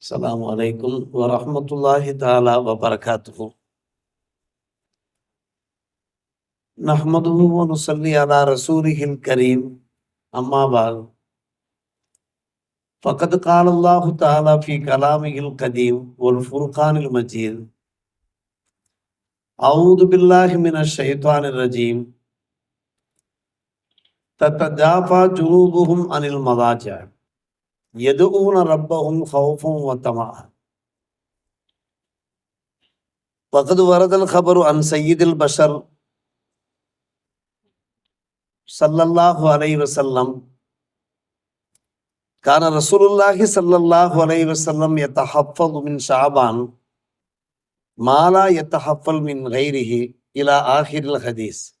السلام عليكم ورحمة الله تعالى وبركاته. نحمده ونصلي على رسوله الكريم. أما بعد. فقد قال الله تعالى في كلامه القديم والفرقان المجيد. أعوذ بالله من الشيطان الرجيم. تتجافى جنوبهم عن المضاجع. يدعون ربهم خوفا وطمعا. وقد ورد الخبر عن سيد البشر صلى الله عليه وسلم. كان رسول الله صلى الله عليه وسلم يتحفظ من شعبان ما لا يتحفظ من غيره إلى آخر الحديث.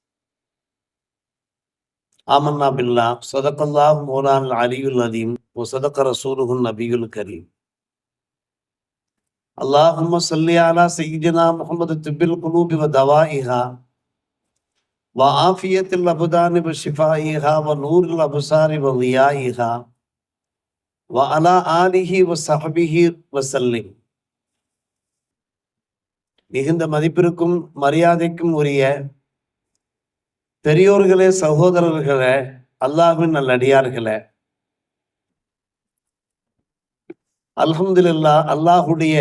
آمنا بالله. صدق الله مولانا العلي العظيم. وصدق رسوله النبي الكريم اللهم صل على سيدنا محمد طب القلوب ودوائها وعافية الأبدان وشفائها ونور الأبصار وضيائها وعلى آله وصحبه وسلم மிகுந்த மதிப்பிற்கும் மரியாதைக்கும் உரிய பெரியோர்களே சகோதரர்களே அல்லாஹின் நல்லடியார்களே அல்ஹம்துலில்லா அல்லாஹுடைய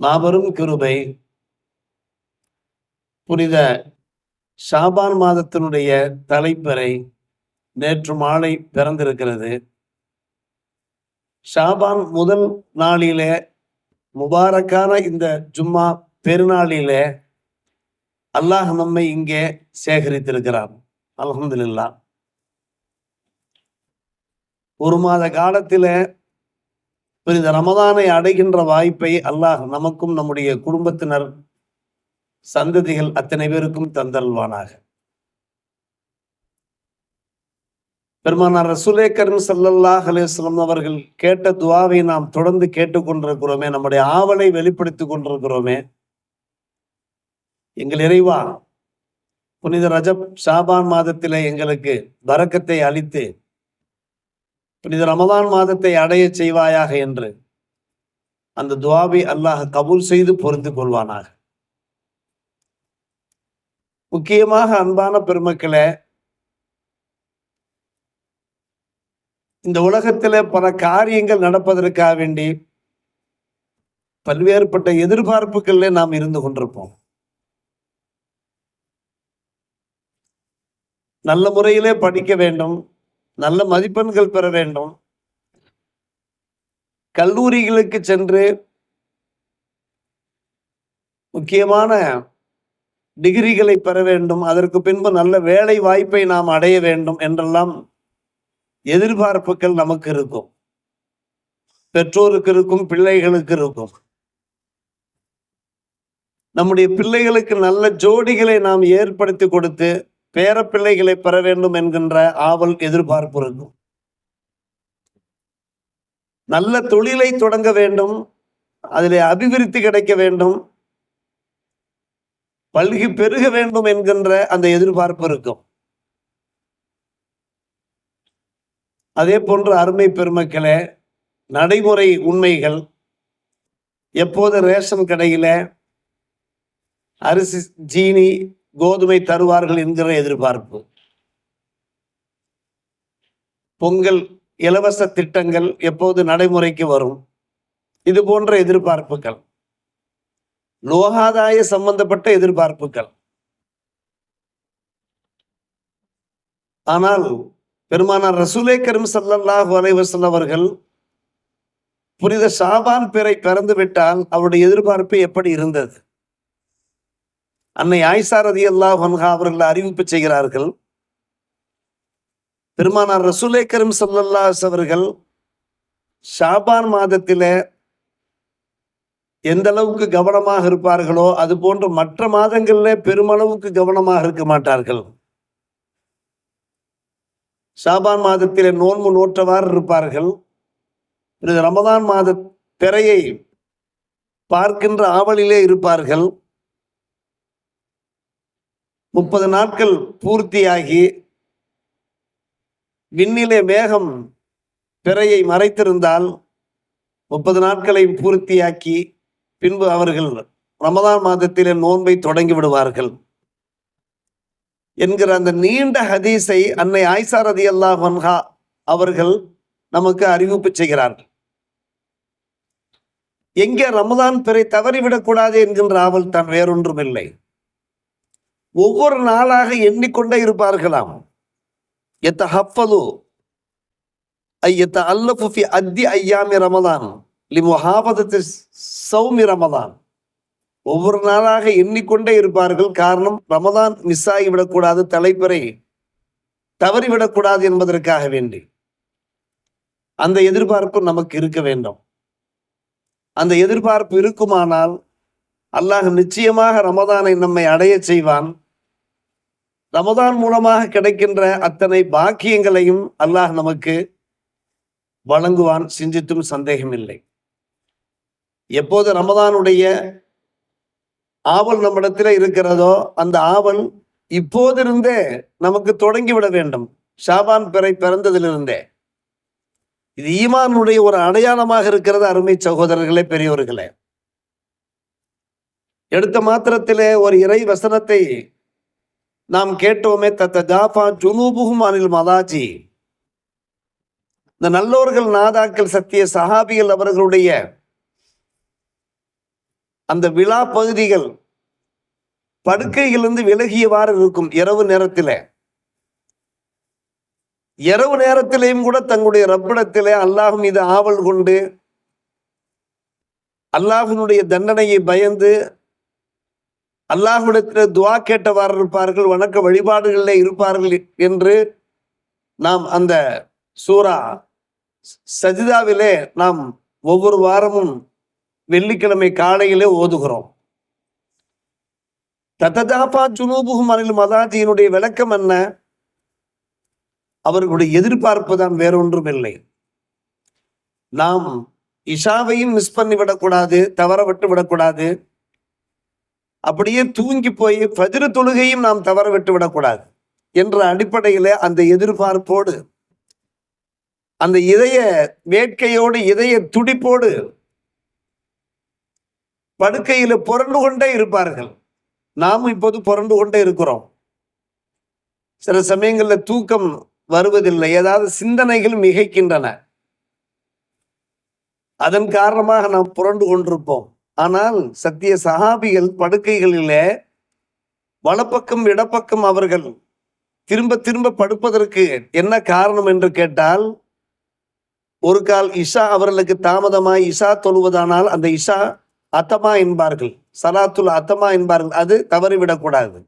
மாபெரும் கிருபை புனித ஷாபான் மாதத்தினுடைய தலைப்பறை நேற்று மாலை பிறந்திருக்கிறது ஷாபான் முதல் நாளிலே முபாரக்கான இந்த ஜும்மா பெருநாளிலே அல்லாஹ் நம்மை இங்கே சேகரித்திருக்கிறார் அல்ஹம்துலில்லா. ஒரு மாத காலத்தில் இந்த ரமதானை அடைகின்ற வாய்ப்பை அல்லாஹ் நமக்கும் நம்முடைய குடும்பத்தினர் சந்ததிகள் அத்தனை பேருக்கும் தந்தல்வானாக பெருமானார் ரசூலே கரும் ஸல்லல்லாஹு அலேஸ்லம் அவர்கள் கேட்ட துவாவை நாம் தொடர்ந்து கேட்டுக்கொண்டிருக்கிறோமே நம்முடைய ஆவலை வெளிப்படுத்திக் கொண்டிருக்கிறோமே. எங்கள் இறைவா புனித ரஜப் ஷாபான் மாதத்திலே எங்களுக்கு வரக்கத்தை அளித்து புனித ரமதான் மாதத்தை அடைய செய்வாயாக என்று அந்த துவாவை அல்லாஹ் கபூல் செய்து பொருந்து கொள்வானாக. முக்கியமாக அன்பான பெருமக்களே இந்த உலகத்திலே பல காரியங்கள் நடப்பதற்காக வேண்டி பல்வேறுபட்ட எதிர்பார்ப்புகளிலே நாம் இருந்து கொண்டிருப்போம். நல்ல முறையிலே படிக்க வேண்டும் நல்ல மதிப்பெண்கள் பெற வேண்டும். கல்லூரிகளுக்கு சென்று முக்கியமான டிகிரிகளை பெற வேண்டும். அதற்கு பின்பு நல்ல வேலை வாய்ப்பை நாம் அடைய வேண்டும் என்றெல்லாம் எதிர்பார்ப்புகள் நமக்கு இருக்கும். பெற்றோருக்கு இருக்கும் பிள்ளைகளுக்கு இருக்கும். நம்முடைய பிள்ளைகளுக்கு நல்ல ஜோடிகளை நாம் ஏற்படுத்தி கொடுத்து பேரப்பிள்ளைகளை பெற வேண்டும் என்கின்ற ஆவல் எதிர்பார்ப்பு இருக்கும் நல்ல தொழிலை தொடங்க வேண்டும் அதில் அபிவிருத்தி கிடைக்க வேண்டும் பல்கி பெருக வேண்டும் என்கின்ற அந்த எதிர்பார்ப்பு இருக்கும். அதே போன்று அருமை பெருமக்களே நடைமுறை உண்மைகள் எப்போது ரேஷன் கடையில அரிசி ஜீனி கோதுமை தருவார்கள் என்கிற எதிர்பார்ப்பு. பொங்கல் இலவச திட்டங்கள் எப்போது நடைமுறைக்கு வரும்? இது போன்ற எதிர்பார்ப்புகள். லோகாதாய சம்பந்தப்பட்ட எதிர்பார்ப்புகள். ஆனால் பெருமானார் ரசூலே கரும் சல்லல்லாஹு அலைவசல் அவர்கள் புனித ஷாபான் பிறை பிறந்து விட்டால் அவருடைய எதிர்பார்ப்பு எப்படி இருந்தது? அன்னை ஆயிஷா ரதி அல்லாஹ் அவர்கள் அறிவிப்பு செய்கிறார்கள். பெருமானார் ரசூலே கரும் சல்லல்லாஸ் அவர்கள் ஷாபான் மாதத்தில எந்த அளவுக்கு கவனமாக இருப்பார்களோ அது போன்ற மற்ற மாதங்கள்ல பெருமளவுக்கு கவனமாக இருக்க மாட்டார்கள். ஷாபான் மாதத்திலே நோன்பு நோற்றவாறு இருப்பார்கள். ரமதான் மாத திரையை பார்க்கின்ற ஆவலிலே இருப்பார்கள். முப்பது நாட்கள் பூர்த்தியாகி விண்ணிலே மேகம் பிறையை மறைத்திருந்தால் முப்பது நாட்களை பூர்த்தியாக்கி பின்பு அவர்கள் ரமதான் மாதத்திலே நோன்பை தொடங்கி விடுவார்கள் என்கிற அந்த நீண்ட ஹதீஸை அன்னை ஆயிஷா ரதி அல்லாஹ் அவர்கள் நமக்கு அறிவிப்பு செய்கிறார்கள். எங்கே ரமதான் பிறை தவறிவிடக்கூடாது என்கின்ற ஆவல் தான் வேறொன்றும் இல்லை ஒவ்வொரு நாளாக எண்ணிக்கொண்டே இருப்பார்களாம். எத்த ஹப்பது ஐயத்த அல்லஃபு ஃபி அத்தி ஐயாமி ரமதான் லிமுஹாபதத்து சௌமி ரமதான் ஒவ்வொரு நாளாக எண்ணிக்கொண்டே இருப்பார்கள். காரணம் ரமதான் மிஸ் ஆகிவிடக்கூடாது தலைப்பறை தவறிவிடக்கூடாது என்பதற்காக வேண்டி. அந்த எதிர்பார்ப்பு நமக்கு இருக்க வேண்டும். அந்த எதிர்பார்ப்பு இருக்குமானால் அல்லாஹ் நிச்சயமாக ரமதானை நம்மை அடைய செய்வான். ரமதான் மூலமாக கிடைக்கின்ற அத்தனை பாக்கியங்களையும் அல்லாஹ் நமக்கு வழங்குவான் சிந்தித்தும் சந்தேகமில்லை எப்போது ரமதானுடைய ஆவல் நம்மிடத்தில் இருக்கிறதோ அந்த ஆவல் இப்போதிருந்தே நமக்கு தொடங்கிவிட வேண்டும். ஷாபான் பிறை பிறந்ததிலிருந்தே. இது ஈமானுடைய ஒரு அடையாளமாக இருக்கிறது அருமை சகோதரர்களே பெரியோர்களே. எடுத்த மாத்திரத்திலே ஒரு இறை வசனத்தை நாம் கேட்டோமே தத்த ஜாஃபா ஜுனூபுகும் அனில் மதாஜி இந்த நல்லோர்கள் நாதாக்கள் சத்திய சஹாபிகள் அவர்களுடைய அந்த விழா பகுதிகள் படுக்கையிலிருந்து விலகியவாறு இருக்கும் இரவு நேரத்திலே இரவு நேரத்திலேயும் கூட தங்களுடைய ரப்பிடத்திலே அல்லாஹ் மீது ஆவல் கொண்டு அல்லாஹினுடைய தண்டனையை பயந்து அல்லாஹுடத்தில் துவா கேட்டவாறு இருப்பார்கள் வணக்க வழிபாடுகளில் இருப்பார்கள் என்று நாம் அந்த சூரா சஜிதாவிலே நாம் ஒவ்வொரு வாரமும் வெள்ளிக்கிழமை காலையிலே ஓதுகிறோம். தத்ததாபா ஜுனூபுகும் அனில் மதாஜியினுடைய விளக்கம் என்ன? அவர்களுடைய எதிர்பார்ப்பு தான் வேறொன்றும் இல்லை நாம் இஷாவையும் மிஸ் பண்ணி விடக்கூடாது தவற விட்டு விடக்கூடாது அப்படியே தூங்கி போய் ஃபஜ்ரு தொழுகையும் நாம் தவற விட்டு விடக்கூடாது என்ற அடிப்படையில் அந்த எதிர்பார்ப்போடு அந்த இதய வேட்கையோடு இதய துடிப்போடு படுக்கையில் புரண்டு கொண்டே இருப்பார்கள். நாமும் இப்போது புரண்டு கொண்டே இருக்கிறோம். சில சமயங்களில் தூக்கம் வருவதில்லை. ஏதாவது சிந்தனைகள் மிகைக்கின்றன. அதன் காரணமாக நாம் புரண்டு கொண்டிருப்போம். ஆனால் சத்திய சகாபிகள் படுக்கைகளிலே வலப்பக்கம் இடப்பக்கம் அவர்கள் திரும்ப திரும்ப படுப்பதற்கு என்ன காரணம் என்று கேட்டால் ஒரு கால் இஷா அவர்களுக்கு தாமதமாய் இஷா தொழுவதானால் அந்த இஷா அத்தமா என்பார்கள். சலாத்துல் அத்தமா என்பார்கள். அது தவறிவிடக்கூடாது.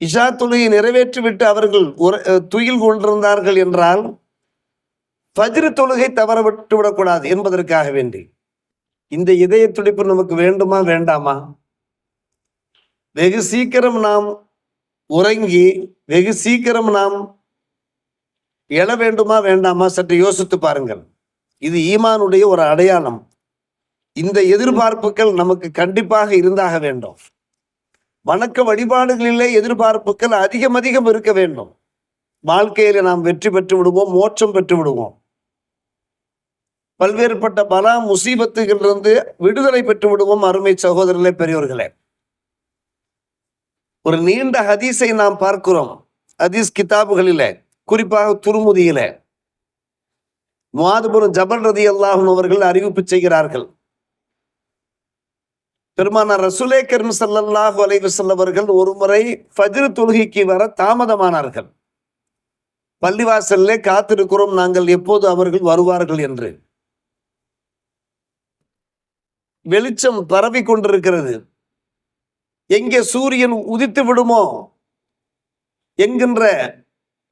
இஷா தொழுகை நிறைவேற்றிவிட்டு அவர்கள் துயில் கொண்டிருந்தார்கள் என்றால் பஜ்ரு தொழுகை தவற விட்டு விடக்கூடாது என்பதற்காக வேண்டி. இந்த இதய துடிப்பு நமக்கு வேண்டுமா வேண்டாமா? வெகு சீக்கிரம் நாம் உறங்கி வெகு சீக்கிரம் நாம் எழ வேண்டுமா வேண்டாமா? சற்று யோசித்து பாருங்கள். இது ஈமானுடைய ஒரு அடையாளம். இந்த எதிர்பார்ப்புகள் நமக்கு கண்டிப்பாக இருந்தாக வேண்டும். வணக்க வழிபாடுகளிலே எதிர்பார்ப்புகள் அதிகம் அதிகம் இருக்க வேண்டும். வாழ்க்கையில நாம் வெற்றி பெற்று விடுவோம் மோட்சம் பெற்று விடுவோம். பல்வேறுபட்ட பல முசீபத்துகளிலிருந்து விடுதலை பெற்று விடுவோம் அருமை சகோதரர்களே பெரியோர்களே. ஒரு நீண்ட ஹதீஸை நாம் பார்க்கிறோம். ஹதீஸ் கிதாபுகளில குறிப்பாக துருமுதியில. மாதுபுரம் ஜபல் ரதி அல்லாஹும் அவர்கள் அறிவிப்பு செய்கிறார்கள். பெருமானார் ரசுலே கரும் சல்லாஹு அலைவசல்லவர்கள் ஒரு முறை ஃபஜ்ரு தொழுகைக்கு வர தாமதமானார்கள். பள்ளிவாசல்லே காத்திருக்கிறோம் நாங்கள் எப்போது அவர்கள் வருவார்கள் என்று. வெளிச்சம் பரவி கொண்டிருக்கிறது. எங்கே சூரியன் உதித்து விடுமோ? என்கின்ற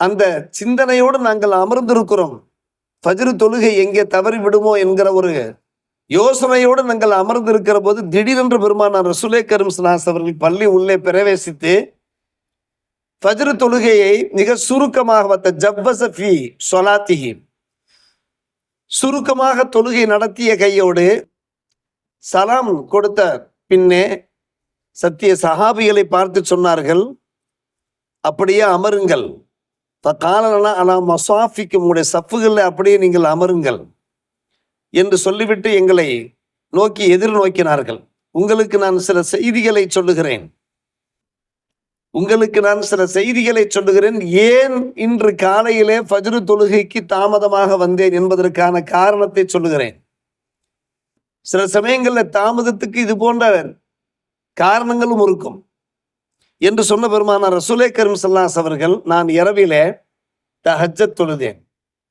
அந்த சிந்தனையோடு நாங்கள் அமர்ந்திருக்கிறோம். பஜ்ரு தொழுகை எங்கே தவறி விடுமோ என்கிற ஒரு யோசனையோடு நாங்கள் அமர்ந்திருக்கிற போது திடீரென்று பெருமானார் ரசுலே கரும் சினாஸ் அவர்கள் பள்ளி உள்ளே பிரவேசித்து ஃபஜ்ரு தொழுகையை மிக சுருக்கமாக வந்த ஜப்பசஃபி சொலாத்திஹி. சுருக்கமாக தொழுகை நடத்திய கையோடு சலாம் கொடுத்த பின்னே சத்திய சஹாபிகளை பார்த்து சொன்னார்கள் அப்படியே அமருங்கள். காலனா ஆனால் மசாஃபிக்கு உங்களுடைய சஃப்புகளில் அப்படியே நீங்கள் அமருங்கள் என்று சொல்லிவிட்டு எங்களை நோக்கி எதிர்நோக்கினார்கள். உங்களுக்கு நான் சில செய்திகளை சொல்லுகிறேன். உங்களுக்கு நான் சில செய்திகளை சொல்லுகிறேன். ஏன் இன்று காலையிலே ஃபஜ்ரு தொழுகைக்கு தாமதமாக வந்தேன் என்பதற்கான காரணத்தை சொல்லுகிறேன். சில சமயங்களில் தாமதத்துக்கு இது போன்ற காரணங்களும் இருக்கும். என்று சொன்ன பெருமானார் ரசூலே கரும் சல்லாஸ் அவர்கள் நான் இரவிலே தஹஜத் தொழுதேன்.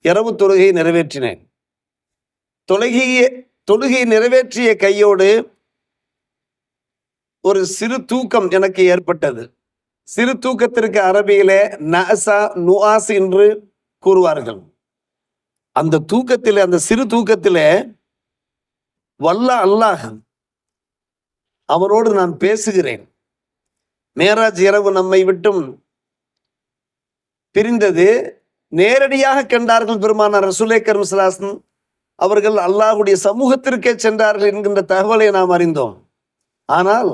இரவு தொழுகையை நிறைவேற்றினேன். தொழுகையை தொழுகையை நிறைவேற்றிய கையோடு ஒரு சிறு தூக்கம் எனக்கு ஏற்பட்டது. சிறு தூக்கத்திற்கு அரபியிலே நசா நுஆஸ் என்று கூறுவார்கள். அந்த தூக்கத்தில் அந்த சிறு தூக்கத்திலே வல்ல அல்லாஹ் அவரோடு நான் பேசுகிறேன். மேராஜ் இரவு நம்மை விட்டும் பிரிந்தது. நேரடியாக கண்டார்கள் பெருமானார் ரசுலே கர்மசலாசன் அவர்கள் அல்லாஹுடைய சமூகத்திற்கே சென்றார்கள் என்கின்ற தகவலை நாம் அறிந்தோம். ஆனால்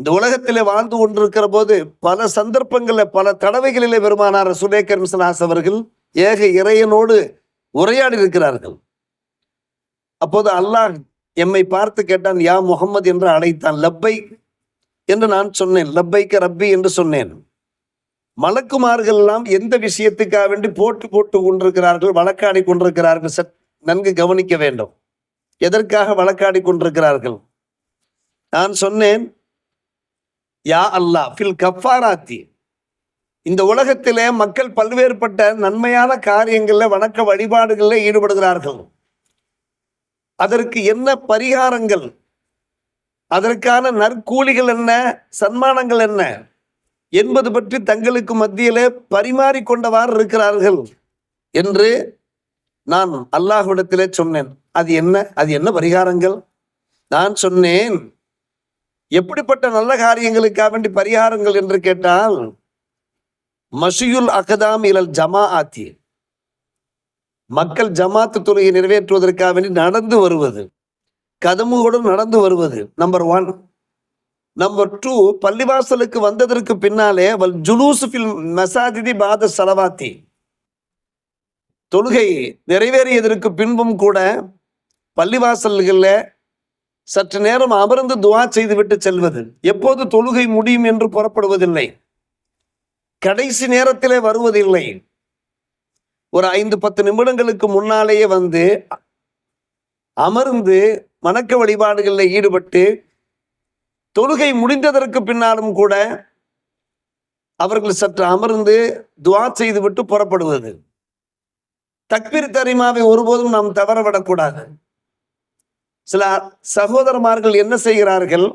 இந்த உலகத்திலே வாழ்ந்து கொண்டிருக்கிற போது பல சந்தர்ப்பங்களில் பல தடவைகளிலே பெருமானார் ரசூலே கர்மசலாஸ் அவர்கள் ஏக இறையனோடு உரையாடி இருக்கிறார்கள் அப்போது அல்லாஹ் எம்மை பார்த்து கேட்டான் யா முகம்மது என்று அழைத்தான். லப்பை என்று நான் சொன்னேன். லப்பைக்க ரப்பி என்று சொன்னேன். மலக்குமார்கள் எல்லாம் எந்த விஷயத்துக்காக வேண்டி போட்டு போட்டு கொண்டிருக்கிறார்கள் வழக்காடி கொண்டிருக்கிறார்கள் சட் நன்கு கவனிக்க வேண்டும். எதற்காக வழக்காடி கொண்டிருக்கிறார்கள்? நான் சொன்னேன் யா அல்லாஹ் ஃபில் கஃபாராத்தி. இந்த உலகத்திலே மக்கள் பல்வேறுபட்ட நன்மையான காரியங்களில் வணக்க வழிபாடுகளில் ஈடுபடுகிறார்கள். அதற்கு என்ன பரிகாரங்கள்? அதற்கான நற்கூலிகள் என்ன? சன்மானங்கள் என்ன? என்பது பற்றி தங்களுக்கு மத்தியிலே பரிமாறிக்கொண்டவாறு இருக்கிறார்கள் என்று நான் அல்லாஹ்விடத்திலே சொன்னேன். அது என்ன? அது என்ன பரிகாரங்கள்? நான் சொன்னேன் எப்படிப்பட்ட நல்ல காரியங்களுக்காக வேண்டி பரிகாரங்கள் என்று கேட்டால் மஷியுல் அகதாம் இலல் ஜமா ஆத்தி மக்கள் ஜமாத்து தொழுகை நிறைவேற்றுவதற்காக வேண்டி நடந்து வருவது. கதமுகளும் நடந்து வருவது நம்பர் ஒன் நம்பர் டூ பள்ளிவாசலுக்கு வந்ததற்கு பின்னாலே வல் ஜுலூசுஃபில் மசாஜிதி பாத சலவாத்தி தொழுகை நிறைவேறியதற்கு பின்பும் கூட பள்ளிவாசல்களில் சற்று நேரம் அமர்ந்து துவா செய்துவிட்டு செல்வது. எப்போது தொழுகை முடியும் என்று புறப்படுவதில்லை. கடைசி நேரத்திலே வருவதில்லை. ஒரு ஐந்து பத்து நிமிடங்களுக்கு முன்னாலேயே வந்து அமர்ந்து வணக்க வழிபாடுகளில் ஈடுபட்டு தொழுகை முடிந்ததற்கு பின்னாலும் கூட அவர்கள் சற்று அமர்ந்து துவா செய்துவிட்டு புறப்படுவது. தக்பீர் தரிமாவை ஒருபோதும் நாம் தவறவிடக்கூடாது சில சகோதரமார்கள் என்ன செய்கிறார்கள்?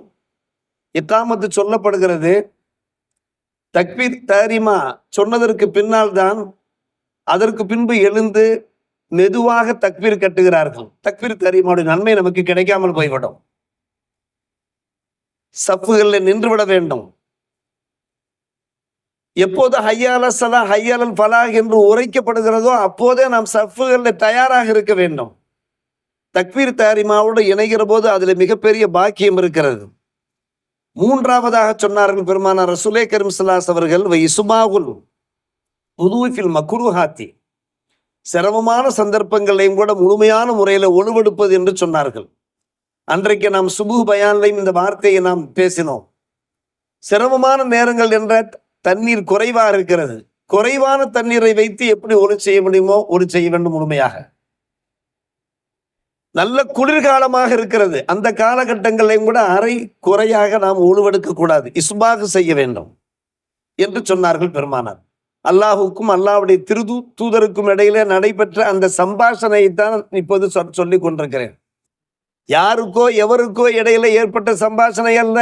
இத்தாமத்து சொல்லப்படுகிறது. தக்பீர் தரிமா சொன்னதற்கு பின்னால் தான் அதற்கு பின்பு எழுந்து மெதுவாக தக்பீர் கட்டுகிறார்கள். தக்பீர் தரிமாவுடைய நன்மை நமக்கு கிடைக்காமல் போய்விடும். சப்புகளில் நின்றுவிட வேண்டும். எப்போது ஹையால சலா ஹையாலல் பலா என்று உரைக்கப்படுகிறதோ அப்போதே நாம் சஃப்புகளில் தயாராக இருக்க வேண்டும். தக்வீர் தாரிமாவோடு இணைகிற போது அதில் மிகப்பெரிய பாக்கியம் இருக்கிறது. மூன்றாவதாக சொன்னார்கள் பெருமானார் ரசுலே கரிம்சலாஸ் அவர்கள் வை சுமாகுல் புதுவிஃபில் மக்குருஹாத்தி சிரமமான சந்தர்ப்பங்களையும் கூட முழுமையான முறையில் ஒழுவெடுப்பது என்று சொன்னார்கள். அன்றைக்கு நாம் சுபு பயான்லையும் இந்த வார்த்தையை நாம் பேசினோம். சிரமமான நேரங்கள் என்ற தண்ணீர் குறைவாக இருக்கிறது. குறைவான தண்ணீரை வைத்து எப்படி ஒளி செய்ய முடியுமோ ஒளி செய்ய வேண்டும் முழுமையாக. நல்ல குளிர்காலமாக இருக்கிறது. அந்த காலகட்டங்களையும் கூட அரை குறையாக நாம் உழுவெடுக்க கூடாது. இஸ்பாக செய்ய வேண்டும் என்று சொன்னார்கள் பெருமானார். அல்லாஹுக்கும் அல்லாவுடைய திருது தூதருக்கும் இடையில நடைபெற்ற அந்த சம்பாஷணையை தான் இப்போது சொல்லி கொண்டிருக்கிறேன். யாருக்கோ எவருக்கோ இடையில ஏற்பட்ட சம்பாஷணை அல்ல.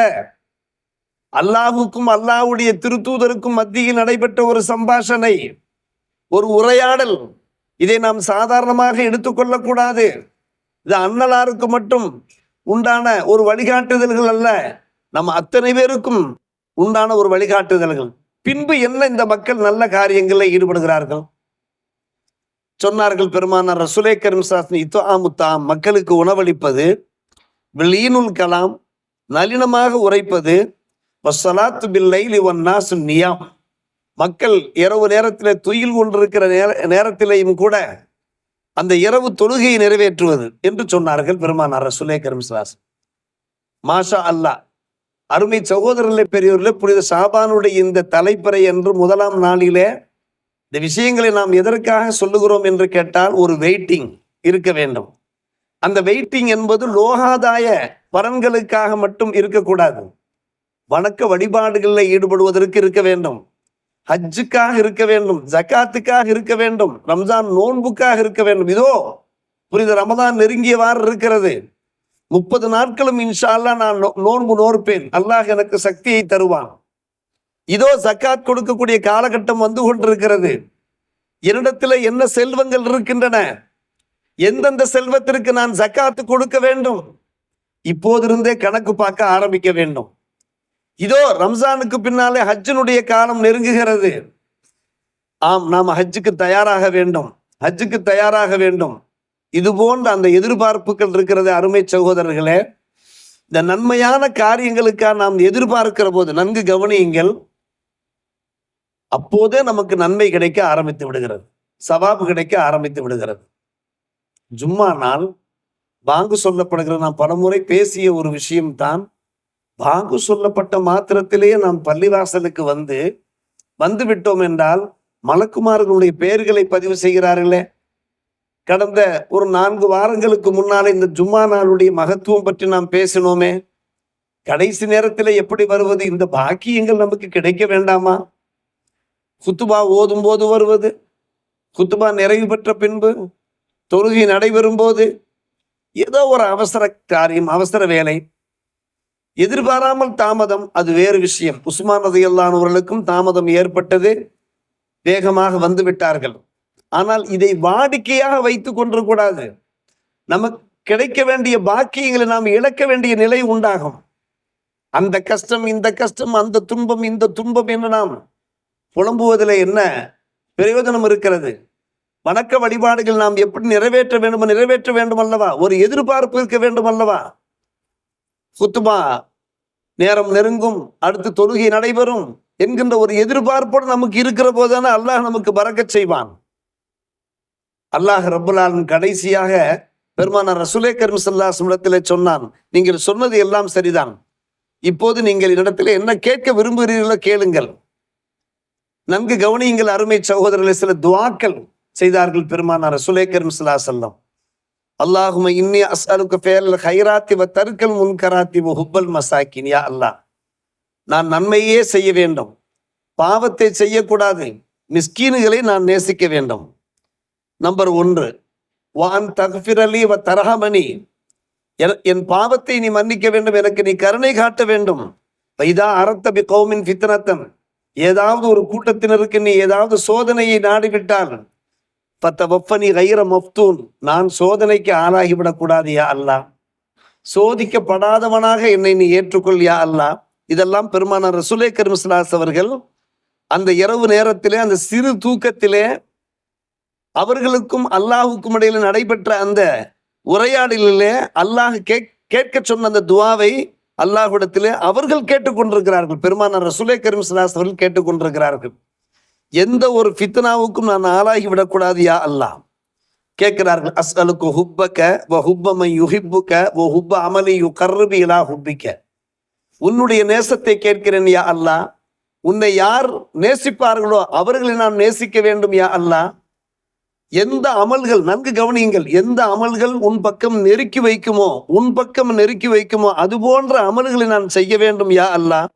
அல்லாஹுக்கும் அல்லாஹ்வுடைய திருத்தூதருக்கும் மத்தியில் நடைபெற்ற ஒரு சம்பாஷணை ஒரு உரையாடல். இதை நாம் சாதாரணமாக எடுத்துக்கொள்ளக்கூடாது இது அன்னலாருக்கு மட்டும் உண்டான ஒரு வழிகாட்டுதல்கள் அல்ல. நம்ம அத்தனை பேருக்கும் உண்டான ஒரு வழிகாட்டுதல்கள். பின்பு என்ன இந்த மக்கள் நல்ல காரியங்களில் ஈடுபடுகிறார்கள்? சொன்னார்கள் பெருமானார் ரசுலே கரும் சாஸ்னி இத்தாமுத்தாம் மக்களுக்கு உணவளிப்பது வெளியினுள் கலாம் நளினமாக உரைப்பது வசலாத்து பில்லை லிவன்னாசு நியாம். மக்கள் இரவு நேரத்தில் துயில் கொண்டிருக்கிற நேர நேரத்திலேயும் கூட அந்த இரவு தொழுகையை நிறைவேற்றுவது என்று சொன்னார்கள் பெருமானார் ரசூலே கரிம்ஸ்லாஸ் மாஷா அல்லாஹ் அருமை சகோதரர்களே பெரியவர்களே புனித சாபானுடைய இந்த தலைப்பறை என்று முதலாம் நாளிலே இந்த விஷயங்களை நாம் எதற்காக சொல்லுகிறோம் என்று கேட்டால் ஒரு வெயிட்டிங் இருக்க வேண்டும். அந்த வெயிட்டிங் என்பது லோகாதாய பலன்களுக்காக மட்டும் இருக்கக்கூடாது. வணக்க வழிபாடுகளில் ஈடுபடுவதற்கு இருக்க வேண்டும். ஹஜ்ஜுக்காக இருக்க வேண்டும். ஜக்காத்துக்காக இருக்க வேண்டும். ரம்ஜான் நோன்புக்காக இருக்க வேண்டும். இதோ புரித ரமதான் நெருங்கியவாறு இருக்கிறது. முப்பது நாட்களும் இன்ஷா நான் நோ- நோன்பு நோற்பேன். அல்லாஹ் எனக்கு சக்தியை தருவான். இதோ ஜக்காத் கொடுக்கக்கூடிய காலகட்டம் வந்து கொண்டிருக்கிறது. என்னிடத்துல என்ன செல்வங்கள் இருக்கின்றன? எந்தெந்த செல்வத்திற்கு நான் ஜக்காத்து கொடுக்க வேண்டும்? இப்போதிருந்தே கணக்கு பார்க்க ஆரம்பிக்க வேண்டும். இதோ ரம்ஜானுக்கு பின்னாலே ஹஜ்ஜினுடைய காலம் நெருங்குகிறது. ஆம் நாம் ஹஜ்ஜுக்கு தயாராக வேண்டும். ஹஜ்ஜுக்கு தயாராக வேண்டும். இது போன்ற அந்த எதிர்பார்ப்புகள் இருக்கிறது அருமை சகோதரர்களே. இந்த நன்மையான காரியங்களுக்காக நாம் எதிர்பார்க்கிற போது நன்கு கவனியுங்கள். அப்போதே நமக்கு நன்மை கிடைக்க ஆரம்பித்து விடுகிறது. சவாபு கிடைக்க ஆரம்பித்து விடுகிறது. ஜும்மா நாள் பாங்கு சொல்லப்படுகிற நான் பலமுறை பேசிய ஒரு விஷயம்தான். பாங்கு சொல்லப்பட்ட மாத்திரத்திலேயே நாம் பள்ளிவாசலுக்கு வந்து வந்து விட்டோம் என்றால் மலக்குமார்களுடைய பெயர்களை பதிவு செய்கிறார்களே. கடந்த ஒரு நான்கு வாரங்களுக்கு முன்னால் இந்த ஜும்மா நாளுடைய மகத்துவம் பற்றி நாம் பேசினோமே. கடைசி நேரத்தில் எப்படி வருவது? இந்த பாக்கியங்கள் நமக்கு கிடைக்க வேண்டாமா? குத்துபா ஓதும் போது வருவது? குத்துபா நிறைவு பெற்ற பின்பு தொழுகை நடைபெறும் போது ஏதோ ஒரு அவசர காரியம் அவசர வேலை. எதிர்பாராமல் தாமதம் அது வேறு விஷயம். உஸ்மான் ரதையல்லானவர்களுக்கும் தாமதம் ஏற்பட்டது. வேகமாக வந்து விட்டார்கள். ஆனால் இதை வாடிக்கையாக வைத்துக் கொண்டிருக்கூடாது நமக்கு கிடைக்க வேண்டிய பாக்கியங்களை நாம் இழக்க வேண்டிய நிலை உண்டாகும். அந்த கஷ்டம் இந்த கஷ்டம் அந்த துன்பம் இந்த துன்பம் என்று நாம் புலம்புவதில் என்ன பிரயோஜனம் இருக்கிறது? வணக்க வழிபாடுகள் நாம் எப்படி நிறைவேற்ற வேண்டுமோ நிறைவேற்ற வேண்டும் அல்லவா ஒரு எதிர்பார்ப்பு இருக்க வேண்டும் அல்லவா குத்துபா நேரம் நெருங்கும் அடுத்து தொழுகை நடைபெறும் என்கின்ற ஒரு எதிர்பார்ப்போடு நமக்கு இருக்கிற போதுதானே அல்லாஹ் நமக்கு பறக்கச் செய்வான். அல்லாஹ் ரப்புல்லாலின் கடைசியாக பெருமான ரசுலே கரும் இடத்திலே சொன்னான். நீங்கள் சொன்னது எல்லாம் சரிதான். இப்போது நீங்கள் என்னிடத்தில் என்ன கேட்க விரும்புகிறீர்களோ கேளுங்கள். நன்கு கவனியுங்கள் அருமை சகோதரர்களை சில துவாக்கள் செய்தார்கள் பெருமானார் ரசுலே கரும் செல்லம் அல்லாஹும இன்னி அஸ்அலுக்கு ஃபேல் ஹைராத்தி வ தருக்கல் முன்கராத்தி வ ஹுப்பல் மசாக்கினியா அல்லாஹ். நான் நன்மையே செய்ய வேண்டும். பாவத்தை செய்யக்கூடாது. மிஸ்கீனுகளை நான் நேசிக்க வேண்டும். நம்பர் ஒன்று. வான் தகஃபிரலி வ தரஹமணி என் என் பாவத்தை நீ மன்னிக்க வேண்டும் எனக்கு நீ கருணை காட்ட வேண்டும். வைதா அரத்த பி கௌமின் ஃபித்னத்தன். ஏதாவது ஒரு கூட்டத்தினருக்கு நீ ஏதாவது சோதனையை நாடிவிட்டால் பத்த வப்பனி கைர மஃப்தூன். நான் சோதனைக்கு ஆளாகிவிடக்கூடாது யா அல்லாஹ் சோதிக்கப்படாதவனாக என்னை நீ ஏற்றுக்கொள் யா அல்லாஹ் இதெல்லாம் பெருமானார் ரசுலே கருமஸ்லாஸ் அவர்கள் அந்த இரவு நேரத்திலே அந்த சிறு தூக்கத்திலே அவர்களுக்கும் அல்லாஹுக்கும் இடையில நடைபெற்ற அந்த உரையாடலிலே அல்லாஹ் கேக் கேட்க சொன்ன அந்த துவாவை அல்லாஹ்விடத்திலே அவர்கள் கேட்டுக்கொண்டிருக்கிறார்கள். பெருமானார் ரசுலே கரிம்ஸ்லாஸ் அவர்கள் கேட்டுக்கொண்டிருக்கிறார்கள். எந்த ஒரு ஃபித்னாவுக்கும் நான் ஆளாகி விடக்கூடாது யா அல்லாஹ். கேட்கிறார்கள் அஸ்அலுக்கு ஹுப்பக்க வ ஹுப்பமை யுஹிப்புக்க ஓ ஹுப்ப அமலி யு கர்ருபி இலா ஹுப்பிக்க. உன்னுடைய நேசத்தை கேட்கிறேன் யா அல்லாஹ். உன்னை யார் நேசிப்பார்களோ அவர்களை நான் நேசிக்க வேண்டும் யா அல்லாஹ். எந்த அமல்கள் நன்கு கவனியுங்கள். எந்த அமல்கள் உன் பக்கம் நெருக்கி வைக்குமோ உன் பக்கம் நெருக்கி வைக்குமோ அது போன்ற அமல்களை நான் செய்ய வேண்டும் யா அல்லாஹ்.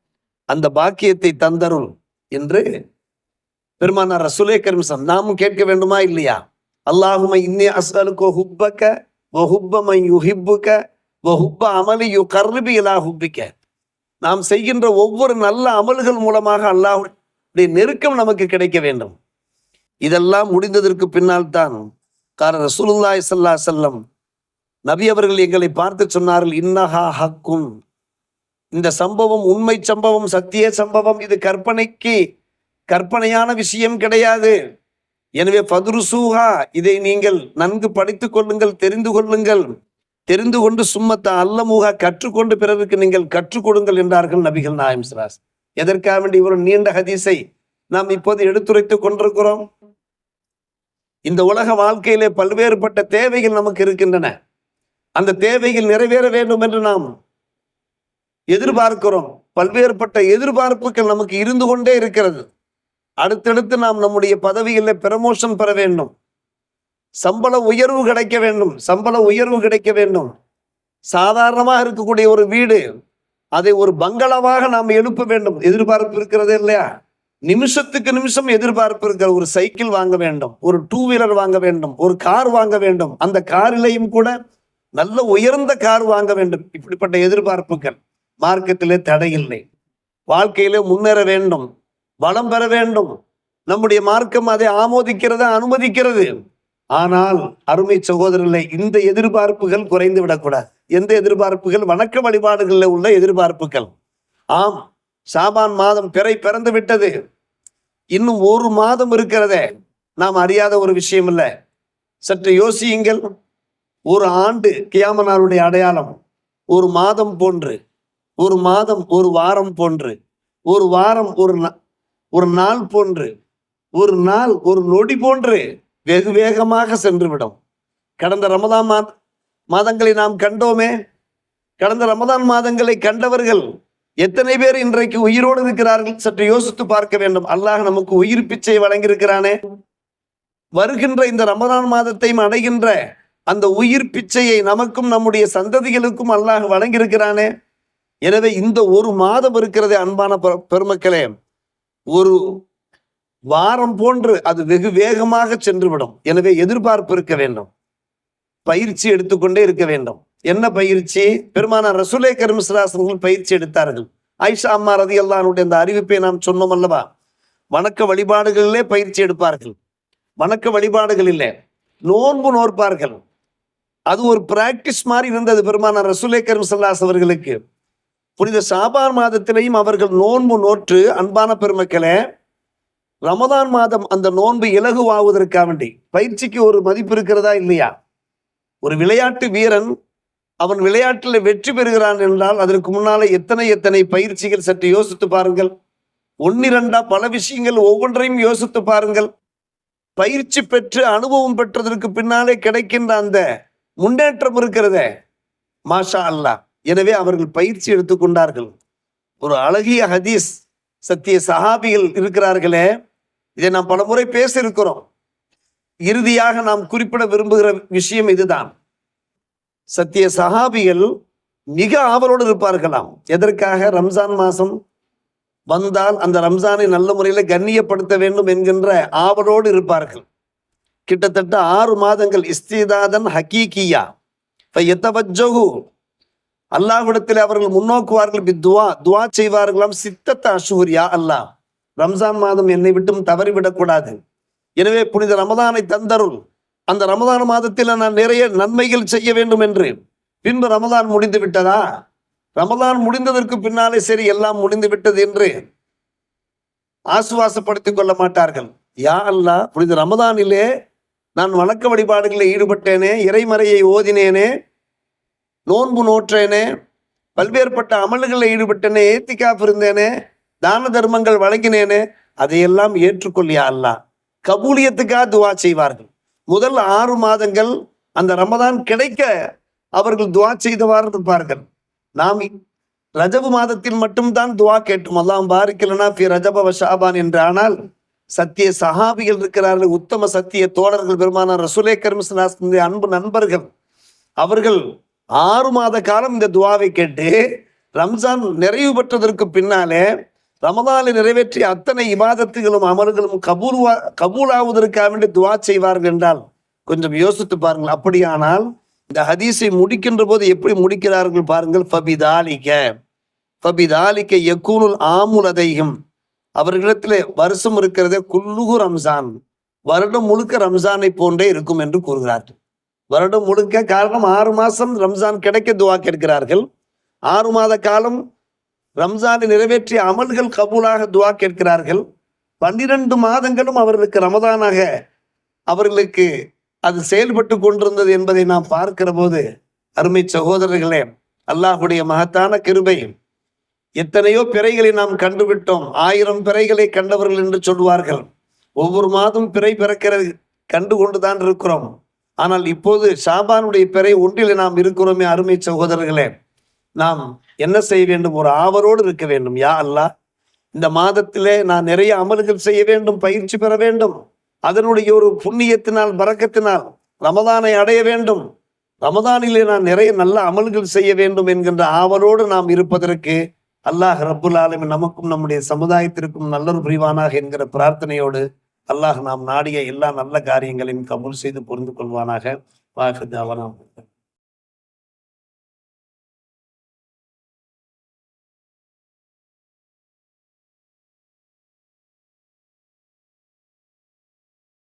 அந்த பாக்கியத்தை தந்தருள் என்று பெருமானார் ரசூலே கரிம்சம் நாமும் கேட்க வேண்டுமா இல்லையா? அல்லாஹும இன்னே அசலுக்கோ ஹுப்பக்க வ ஹுப்பமை யுஹிப்புக்க வ ஹுப்ப அமலி யு கர்ரிபி இலா ஹுப்பிக்க நாம் செய்கின்ற ஒவ்வொரு நல்ல அமல்கள் மூலமாக அல்லாஹுடைய நெருக்கம் நமக்கு கிடைக்க வேண்டும். இதெல்லாம் முடிந்ததற்கு பின்னால் தான் கார ரசூலுல்லாஹி ஸல்லல்லாஹு செல்லம் நபி அவர்கள் எங்களை பார்த்து சொன்னார்கள் இன்னஹா ஹக்கும் இந்த சம்பவம் உண்மை சம்பவம் சத்திய சம்பவம் இது கற்பனைக்கு கற்பனையான விஷயம் கிடையாது. எனவே பதுருசூஹா இதை நீங்கள் நன்கு படித்துக் கொள்ளுங்கள் தெரிந்து கொள்ளுங்கள். தெரிந்து கொண்டு சும்மத்த அல்லமுகா கற்றுக்கொண்டு பிறருக்கு நீங்கள் கற்றுக் கொடுங்கள் என்றார்கள் நபிகள் நாயம் சிராஸ் எதற்காக வேண்டி ஒரு நீண்ட ஹதீஸை நாம் இப்போது எடுத்துரைத்துக் கொண்டிருக்கிறோம்? இந்த உலக வாழ்க்கையிலே பல்வேறுபட்ட தேவைகள் நமக்கு இருக்கின்றன. அந்த தேவைகள் நிறைவேற வேண்டும் என்று நாம் எதிர்பார்க்கிறோம். பல்வேறுபட்ட எதிர்பார்ப்புகள் நமக்கு இருந்து கொண்டே இருக்கிறது. அடுத்தடுத்து நாம் நம்முடைய பதவிகளில் பிரமோஷன் பெற வேண்டும். சம்பள உயர்வு கிடைக்க வேண்டும். சம்பள உயர்வு கிடைக்க வேண்டும். சாதாரணமாக இருக்கக்கூடிய ஒரு வீடு அதை ஒரு பங்களாவாக நாம் எழுப்ப வேண்டும். எதிர்பார்ப்பு இருக்கிறது இல்லையா? நிமிஷத்துக்கு நிமிஷம் எதிர்பார்ப்பு இருக்கிற ஒரு சைக்கிள் வாங்க வேண்டும் ஒரு டூ வீலர் வாங்க வேண்டும் ஒரு கார் வாங்க வேண்டும். அந்த காரிலையும் கூட நல்ல உயர்ந்த கார் வாங்க வேண்டும். இப்படிப்பட்ட எதிர்பார்ப்புகள் மார்க்கத்திலே தடை இல்லை வாழ்க்கையிலே முன்னேற வேண்டும் வளம் பெற வேண்டும். நம்முடைய மார்க்கம் அதை ஆமோதிக்கிறத அனுமதிக்கிறது. ஆனால் அருமை சகோதரர்களே இந்த எதிர்பார்ப்புகள் குறைந்து விடக்கூடாது. எந்த எதிர்பார்ப்புகள்? வணக்க வழிபாடுகளில் உள்ள எதிர்பார்ப்புகள். ஆம் சாபான் மாதம் பிறை பிறந்து விட்டது. இன்னும் ஒரு மாதம் இருக்கிறதே. நாம் அறியாத ஒரு விஷயம் இல்லை. சற்று யோசியுங்கள். ஒரு ஆண்டு கியாமனாருடைய அடையாளம். ஒரு மாதம் போன்று. ஒரு மாதம் ஒரு வாரம் போன்று. ஒரு வாரம் ஒரு நா- ஒரு நாள் போன்று. ஒரு நாள் ஒரு நொடி போன்று வெகு வேகமாக சென்றுவிடும். கடந்த ரமதான் மாதங்களை நாம் கண்டோமே. கடந்த ரமதான் மாதங்களை கண்டவர்கள் எத்தனை பேர் இன்றைக்கு உயிரோடு இருக்கிறார்கள்? சற்று யோசித்து பார்க்க வேண்டும். அல்லாஹ் நமக்கு உயிர் பிச்சை வழங்கியிருக்கிறானே. வருகின்ற இந்த ரமதான் மாதத்தையும் அடைகின்ற அந்த உயிர் பிச்சையை நமக்கும் நம்முடைய சந்ததிகளுக்கும் அல்லாஹ் வழங்கியிருக்கிறானே. எனவே இந்த ஒரு மாதம் இருக்கிறதே அன்பான பெருமக்களே. ஒரு வாரம் போன்று அது வெகு வேகமாக சென்றுவிடும். எனவே எதிர்பார்ப்பு இருக்க வேண்டும். பயிற்சி எடுத்துக்கொண்டே இருக்க வேண்டும். என்ன பயிற்சி? பெருமானார் ரசூலே கரிமிஸ்ராசனங்கள் பயிற்சி எடுத்தார்கள். ஐஷா அம்மா ரதி அல்லானுடைய அந்த அறிவிப்பை நாம் சொன்னோம் அல்லவா? வணக்க வழிபாடுகளிலே பயிற்சி எடுப்பார்கள். வணக்க வழிபாடுகளிலே நோன்பு நோற்பார்கள். அது ஒரு பிராக்டிஸ் மாதிரி இருந்தது பெருமானார் ரசூலே கரிமிஸ்லாஸ் அவர்களுக்கு. புனித சாபார் மாதத்திலையும் அவர்கள் நோன்பு நோற்று அன்பான பெருமக்களே ரமதான் மாதம் அந்த நோன்பு இலகுவாவதற்காக வேண்டி பயிற்சிக்கு ஒரு மதிப்பு இருக்கிறதா இல்லையா? ஒரு விளையாட்டு வீரன் அவன் விளையாட்டில் வெற்றி பெறுகிறான் என்றால் அதற்கு முன்னால எத்தனை எத்தனை பயிற்சிகள் சற்று யோசித்து பாருங்கள். ஒன்னிரண்டா பல விஷயங்கள் ஒவ்வொன்றையும் யோசித்து பாருங்கள். பயிற்சி பெற்று அனுபவம் பெற்றதற்கு பின்னாலே கிடைக்கின்ற அந்த முன்னேற்றம் இருக்கிறதே. மாஷா அல்லாஹ் எனவே அவர்கள் பயிற்சி எடுத்துக்கொண்டார்கள் ஒரு அழகிய ஹதீஸ் சத்திய சஹாபிகள் இருக்கிறார்களே. இதை நாம் பல முறை பேசியிருக்கிறோம். இறுதியாக நாம் குறிப்பிட விரும்புகிற விஷயம் இதுதான். சத்திய சஹாபிகள் மிக ஆவலோடு இருப்பார்களாம். எதற்காக? ரம்ஜான் மாசம் வந்தால் அந்த ரம்ஜானை நல்ல முறையில் கண்ணியப்படுத்த வேண்டும் என்கின்ற ஆவலோடு இருப்பார்கள். கிட்டத்தட்ட ஆறு மாதங்கள் இஸ்திதாதன் ஹக்கீகியா எத்தவஜகு அல்லாஹ்விடத்தில் அவர்கள் முன்னோக்குவார்கள். பி துவா துவா செய்வார்களாம். சித்தத்த அஷூரியா அல்லாஹ். ரம்ஜான் மாதம் என்னை விட்டும் தவறிவிடக்கூடாது. எனவே புனித ரமதானை தந்தருள் அந்த ரமதான் மாதத்தில் நான் நிறைய நன்மைகள் செய்ய வேண்டும் என்று. பின்பு ரமதான் முடிந்து விட்டதா? ரமதான் முடிந்ததற்கு பின்னாலே சரி எல்லாம் முடிந்து விட்டது என்று ஆசுவாசப்படுத்திக் கொள்ள மாட்டார்கள். யா அல்லா புனித ரமதானிலே நான் வணக்க வழிபாடுகளில் ஈடுபட்டேனே இறைமறையை ஓதினேனே நோன்பு நோற்றேனே பல்வேறுபட்ட அமல்களில் ஈடுபட்டேனே ஏத்திக்காப்பு இருந்தேனே தான தர்மங்கள் வழங்கினேனே அதையெல்லாம் ஏற்றுக்கொள்ளியா அல்லாஹ் கபூலியத்துக்காக துவா செய்வார்கள். முதல் ஆறு மாதங்கள் அந்த ரமதான் கிடைக்க அவர்கள் துவா செய்தவாறு இருப்பார்கள் நாம் ரஜபு மாதத்தில் மட்டும்தான் துவா கேட்டோம். அல்லாம் பாரிக்கலனா பி ரஜப வ ஷாபான் என்று. ஆனால் சத்திய சஹாபிகள் இருக்கிறார்கள். உத்தம சத்திய தோழர்கள் பெருமானார் ரசுலே கர்மஸ்லாஸ் அன்பு நண்பர்கள் அவர்கள் ஆறு மாத காலம் இந்த துவாவை கேட்டு ரம்ஜான் நிறைவு பெற்றதற்கு பின்னாலே ரமதானை நிறைவேற்றிய அத்தனை இபாதத்துகளும் அமல்களும் கபூர்வா கபூலாவதற்காக வேண்டி துவா செய்வார்கள் என்றால் கொஞ்சம் யோசித்து பாருங்கள். அப்படியானால் இந்த ஹதீஸை முடிக்கின்ற போது எப்படி முடிக்கிறார்கள் பாருங்கள். ஃபபிதாலிக்க ஃபபிதாலிக்க எக்கூனுல் ஆமுலதையும் அவர்களிடத்தில் வருஷம் இருக்கிறதே குல்லுகு ரம்ஜான். வருடம் முழுக்க ரம்ஜானை போன்றே இருக்கும் என்று கூறுகிறார்கள். வருடம் முழுக்க காரணம் ஆறு மாசம் ரம்ஜான் கிடைக்க துவா கேட்கிறார்கள். ஆறு மாத காலம் ரம்ஜானை நிறைவேற்றிய அமல்கள் கபூலாக துவா கேட்கிறார்கள். பன்னிரண்டு மாதங்களும் அவர்களுக்கு ரமதானாக அவர்களுக்கு அது செயல்பட்டு கொண்டிருந்தது என்பதை நாம் பார்க்கிற போது அருமை சகோதரர்களே அல்லாஹுடைய மகத்தான கிருபை. எத்தனையோ பிறைகளை நாம் கண்டுவிட்டோம். ஆயிரம் பிறைகளை கண்டவர்கள் என்று சொல்வார்கள். ஒவ்வொரு மாதம் பிறை பிறக்கிறது கண்டு கொண்டுதான் இருக்கிறோம். ஆனால் இப்போது ஷாபானுடைய பிறை ஒன்றில் நாம் இருக்கிறோமே அருமை சகோதரர்களே. நாம் என்ன செய்ய வேண்டும்? ஒரு ஆவரோடு இருக்க வேண்டும். யா அல்லாஹ் இந்த மாதத்திலே நான் நிறைய அமல்கள் செய்ய வேண்டும் பயிற்சி பெற வேண்டும். அதனுடைய ஒரு புண்ணியத்தினால் பறக்கத்தினால் ரமதானை அடைய வேண்டும். ரமதானிலே நான் நிறைய நல்ல அமல்கள் செய்ய வேண்டும் என்கின்ற ஆவலோடு நாம் இருப்பதற்கு அல்லாஹ் ரப்புல் ஆலமி நமக்கும் நம்முடைய சமுதாயத்திற்கும் நல்லொரு புரிவானாக என்கிற பிரார்த்தனையோடு அல்லாஹ் நாம் நாடிய எல்லா நல்ல காரியங்களையும் கபூல் செய்து புரிந்து கொள்வானாக. வாக்கு